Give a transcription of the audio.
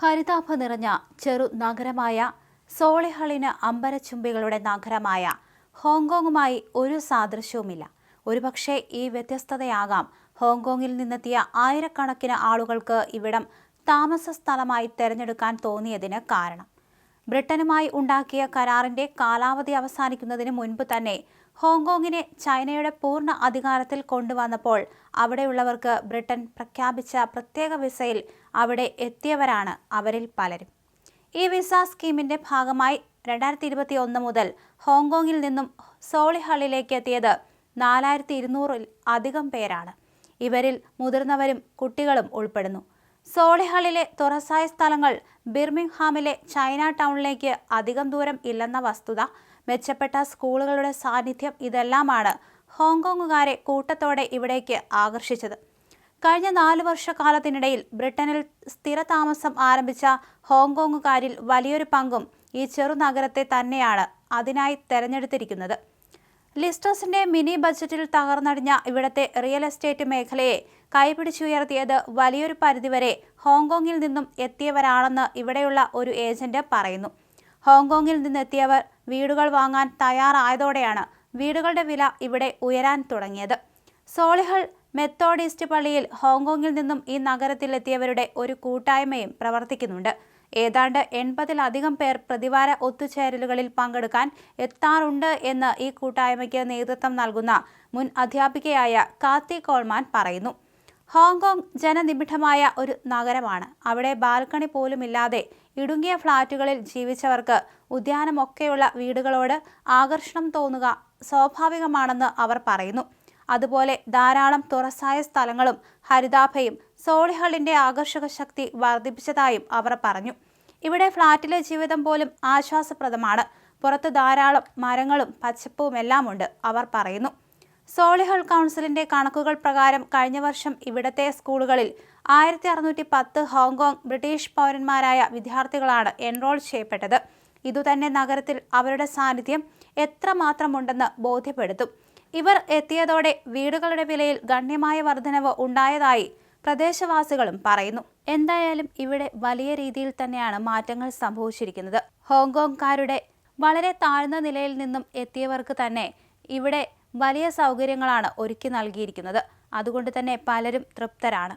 ഹരിതാഭ നിറഞ്ഞ ചെറു നഗരമായ സോളിഹളിന് അമ്പരച്ചുംബികളുടെ നഗരമായ ഹോങ്കോങ്ങുമായി ഒരു സാദൃശ്യവുമില്ല. ഒരുപക്ഷെ ഈ വ്യത്യസ്തതയാകാം. ഹോങ്കോങ്ങിൽ നിന്നെത്തിയ ആയിരക്കണക്കിന് ആളുകൾക്ക് ഇവിടം താമസ സ്ഥലമായി തെരഞ്ഞെടുക്കാൻ തോന്നിയതിന് കാരണം. ബ്രിട്ടനുമായി ഉണ്ടാക്കിയ കരാറിന്റെ കാലാവധി അവസാനിക്കുന്നതിന് മുൻപ് തന്നെ ഹോങ്കോങ്ങിനെ ചൈനയുടെ പൂർണ അധികാരത്തിൽ കൊണ്ടുവന്നപ്പോൾ അവിടെയുള്ളവർക്ക് ബ്രിട്ടൻ പ്രഖ്യാപിച്ച പ്രത്യേക വിസയിൽ അവിടെ എത്തിയവരാണ് അവരിൽ പലരും. ഈ വിസ സ്കീമിന്റെ ഭാഗമായി രണ്ടായിരത്തി ഇരുപത്തി ഒന്ന് മുതൽ ഹോങ്കോങ്ങിൽ നിന്നും സോളിഹള്ളിലേക്ക് എത്തിയത് നാലായിരത്തി ഇരുന്നൂറിൽ അധികം പേരാണ്. ഇവരിൽ മുതിർന്നവരും കുട്ടികളും ഉൾപ്പെടുന്നു. സോളിഹളിലെ തുറസായ സ്ഥലങ്ങൾ ബിർമിംഗ്ഹാമിലെ ചൈന ടൗണിലേക്ക് അധികം ദൂരം ഇല്ലെന്ന വസ്തുത മെച്ചപ്പെട്ട സ്കൂളുകളുടെ സാന്നിധ്യം ഇതെല്ലാമാണ് ഹോങ്കോങ്ങുകാരെ കൂട്ടത്തോടെ ഇവിടേക്ക് ആകർഷിച്ചത്. കഴിഞ്ഞ നാല് വർഷക്കാലത്തിനിടയിൽ ബ്രിട്ടനിൽ സ്ഥിരതാമസം ആരംഭിച്ച ഹോങ്കോങ്ങുകാരിൽ വലിയൊരു പങ്കും ഈ ചെറുനഗരത്തെ തന്നെയാണ് അതിനായി തെരഞ്ഞെടുത്തിരിക്കുന്നത്. ലിസ്റ്റേഴ്സിന്റെ മിനി ബജറ്റിൽ തകർന്നടിഞ്ഞ ഇവിടത്തെ റിയൽ എസ്റ്റേറ്റ് മേഖലയെ കൈപിടിച്ചുയർത്തിയത് വലിയൊരു പരിധിവരെ ഹോങ്കോങ്ങിൽ നിന്നും എത്തിയവരാണെന്ന് ഇവിടെയുള്ള ഒരു ഏജന്റ് പറയുന്നു. ഹോങ്കോങ്ങിൽ നിന്നെത്തിയവർ വീടുകൾ വാങ്ങാൻ തയ്യാറായതോടെയാണ് വീടുകളുടെ വില ഇവിടെ ഉയരാൻ തുടങ്ങിയത്. സോളിഹൾ മെത്തോഡിസ്റ്റ് പള്ളിയിൽ ഹോങ്കോങ്ങിൽ നിന്നും ഈ നഗരത്തിലെത്തിയവരുടെ ഒരു കൂട്ടായ്മയും പ്രവർത്തിക്കുന്നുണ്ട്. ഏതാണ്ട് എൺപതിലധികം പേർ പ്രതിവാര ഒത്തുചേരലുകളിൽ പങ്കെടുക്കാൻ എത്താറുണ്ട് എന്ന് ഈ കൂട്ടായ്മയ്ക്ക് നേതൃത്വം നൽകുന്ന മുൻ അധ്യാപികയായ കാത്തി കോൾമാൻ പറയുന്നു. ഹോങ്കോങ് ജനനിബിഡമായ ഒരു നഗരമാണ്. അവിടെ ബാൽക്കണി പോലുമില്ലാതെ ഇടുങ്ങിയ ഫ്ളാറ്റുകളിൽ ജീവിച്ചവർക്ക് ഉദ്യാനമൊക്കെയുള്ള വീടുകളോട് ആകർഷണം തോന്നുക സ്വാഭാവികമാണെന്ന് അവർ പറയുന്നു. അതുപോലെ ധാരാളം തുറസായ സ്ഥലങ്ങളും ഹരിതാഭയും സോളിഹളിന്റെ ആകർഷക ശക്തി വർദ്ധിപ്പിച്ചതായും അവർ പറഞ്ഞു. ഇവിടെ ഫ്ളാറ്റിലെ ജീവിതം പോലും ആശ്വാസപ്രദമാണ്. പുറത്ത് ധാരാളം മരങ്ങളും പച്ചപ്പും എല്ലാം ഉണ്ട് അവർ പറയുന്നു. സോളിഹൾ കൗൺസിലിന്റെ കണക്കുകൾ പ്രകാരം കഴിഞ്ഞ വർഷം ഇവിടത്തെ സ്കൂളുകളിൽ ആയിരത്തി അറുന്നൂറ്റി പത്ത് ഹോങ്കോങ് ബ്രിട്ടീഷ് പൗരന്മാരായ വിദ്യാർത്ഥികളാണ് എൻറോൾ ചെയ്യപ്പെട്ടത്. ഇതുതന്നെ നഗരത്തിൽ അവരുടെ സാന്നിധ്യം എത്രമാത്രമുണ്ടെന്ന് ബോധ്യപ്പെടുത്തും. ഇവർ എത്തിയതോടെ വീടുകളുടെ വിലയിൽ ഗണ്യമായ വർധനവ് ഉണ്ടായതായി പ്രദേശവാസികളും പറയുന്നു. എന്തായാലും ഇവിടെ വലിയ രീതിയിൽ തന്നെയാണ് മാറ്റങ്ങൾ സംഭവിച്ചിരിക്കുന്നത്. ഹോങ്കോങ്കാരുടെ വളരെ താഴ്ന്ന നിലയിൽ നിന്നും എത്തിയവർക്ക് തന്നെ ഇവിടെ വലിയ സൗകര്യങ്ങളാണ് ഒരുക്കി നൽകിയിരിക്കുന്നത്. അതുകൊണ്ട് തന്നെ പലരും തൃപ്തരാണ്.